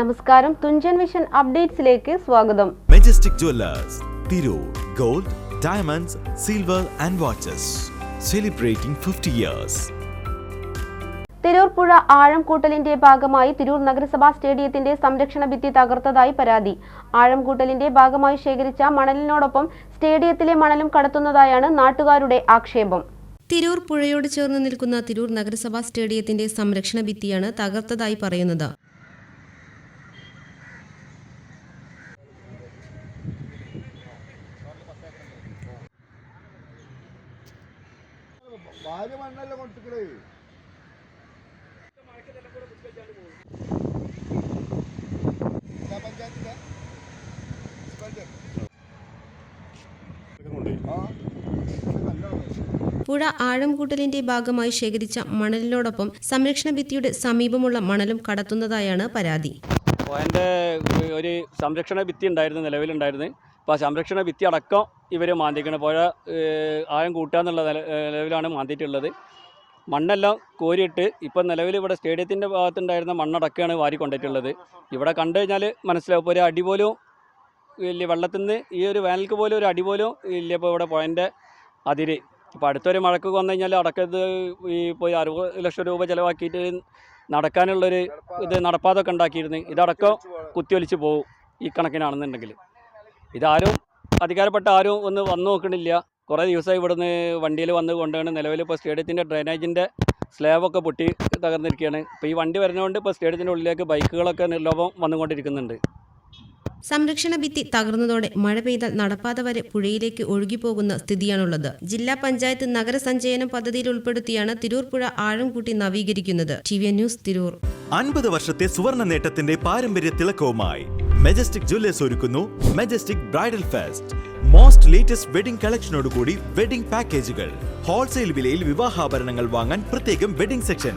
നമസ്കാരം. തുഞ്ചൻ വിഷൻ അപ്ഡേറ്റ്സിലേക്ക് സ്വാഗതം. Majestic jewellers Tirur gold diamonds silver and watches celebrating fifty years Tirur പുഴ ആഴംകൂട്ടലിന്റെ ഭാഗമായി തിരൂർ നഗരസഭാ സ്റ്റേഡിയത്തിന്റെ സംരക്ഷണ ഭിത്തി തകർത്തതായി പരാതി. ആഴംകൂട്ടലിന്റെ ഭാഗമായി ശേഖരിച്ച മണലിനോടൊപ്പം സ്റ്റേഡിയത്തിലെ മണലും കടത്തുന്നതായാണ് നാട്ടുകാരുടെ ആക്ഷേപം. തിരൂർ പുഴയോട് ചേർന്ന് നിൽക്കുന്ന തിരൂർ നഗരസഭാ സ്റ്റേഡിയത്തിന്റെ സംരക്ഷണ ഭിത്തിയാണ് തകർത്തതായി പറയുന്നത്. ഭാര്യ മണ്ണല്ല നല്ലതാണ്. പുഴ ആഴംകൂട്ടലിന്റെ ഭാഗമായി ശേഖരിച്ച മണലിനോടൊപ്പം സംരക്ഷണ ഭിത്തിയുടെ സമീപമുള്ള മണലും കടത്തുന്നതായാണ് പരാതി. അതിന്റെ ഒരു സംരക്ഷണ ഭിത്തി ഉണ്ടായിരുന്നു നിലവിലുണ്ടായിരുന്നു. അപ്പോൾ ആ സംരക്ഷണ ഭിത്തി അടക്കം ഇവർ മാന്തിക്കണം. പുഴ ആഴം കൂട്ടുക എന്നുള്ള നിലവിലാണ് മാന്തിയിട്ടുള്ളത്. മണ്ണെല്ലാം കോരിയിട്ട് ഇപ്പം നിലവിൽ ഇവിടെ സ്റ്റേഡിയത്തിന്റെ ഭാഗത്തുണ്ടായിരുന്ന മണ്ണടക്കമാണ് വാരി കൊണ്ടിട്ടുള്ളത് ഇവിടെ കണ്ടു കഴിഞ്ഞാൽ മനസ്സിലാവും. ഒരു അടി പോലും വലിയ വെള്ളത്തിൽ നിന്ന് ഈ ഒരു വേനൽക്ക് പോലും ഒരു അടി പോലും ഇല്ല ഇപ്പോൾ ഇവിടെ പുഴന്റെ അതിര്. ഇപ്പോൾ അടുത്തൊരു മഴക്ക് വന്നു കഴിഞ്ഞാൽ അടക്കത് ഈ പോയി അറുപത് ലക്ഷം രൂപ ചിലവാക്കിയിട്ട് നടക്കാനുള്ളൊരു ഇത് നടപ്പാതൊക്കെ ഉണ്ടാക്കിയിരുന്നു ഇതടക്കം കുത്തിയൊലിച്ച് പോകും ഈ കണക്കിനാണെന്നുണ്ടെങ്കിൽ. ഇതാരും അധികാരപ്പെട്ട ആരും ഒന്ന് വന്നു നോക്കണില്ല. കുറേ ദിവസമായി ഇവിടുന്ന് വണ്ടിയിൽ വന്ന് കൊണ്ടുവന്ന് നിലവിൽ ഇപ്പോൾ സ്റ്റേഡിയത്തിന്റെ ഡ്രെയിനേജിന്റെ സ്ലാബൊക്കെ പൊട്ടി തകർന്നിരിക്കുകയാണ്. ഇപ്പോൾ ഈ വണ്ടി വരുന്നതുകൊണ്ട് ഇപ്പോൾ സ്റ്റേഡിയത്തിന്റെ ഉള്ളിലേക്ക് ബൈക്കുകളൊക്കെ നിർലോഭം വന്നുകൊണ്ടിരിക്കുന്നുണ്ട്. സംരക്ഷണ ഭിത്തി തകർന്നതോടെ മഴ പെയ്താൽ നടപ്പാത വരെ പുഴയിലേക്ക് ഒഴുകിപ്പോകുന്ന സ്ഥിതിയാണുള്ളത്. ജില്ലാ പഞ്ചായത്ത് നഗരസഞ്ചയനം പദ്ധതിയിൽ ഉൾപ്പെടുത്തിയാണ് തിരൂർ പുഴ ആഴം കൂട്ടി നവീകരിക്കുന്നത്. T V news Tirur. അൻപത് വർഷത്തെ സുവർണ നേട്ടത്തിന്റെ പാരമ്പര്യ തിളക്കവുമായി മെജസ്റ്റിക് ജ്വല്ലേഴ്സ് ഒരുക്കുന്നു majestic bridal fest. Most latest wedding കളക്ഷനോടുകൂടി wedding പാക്കേജുകൾ ഹോൾസെയിൽ വിലയിൽ വിവാഹാഭരണങ്ങൾ വാങ്ങാൻ പ്രത്യേകം വെഡിംഗ് സെക്ഷൻ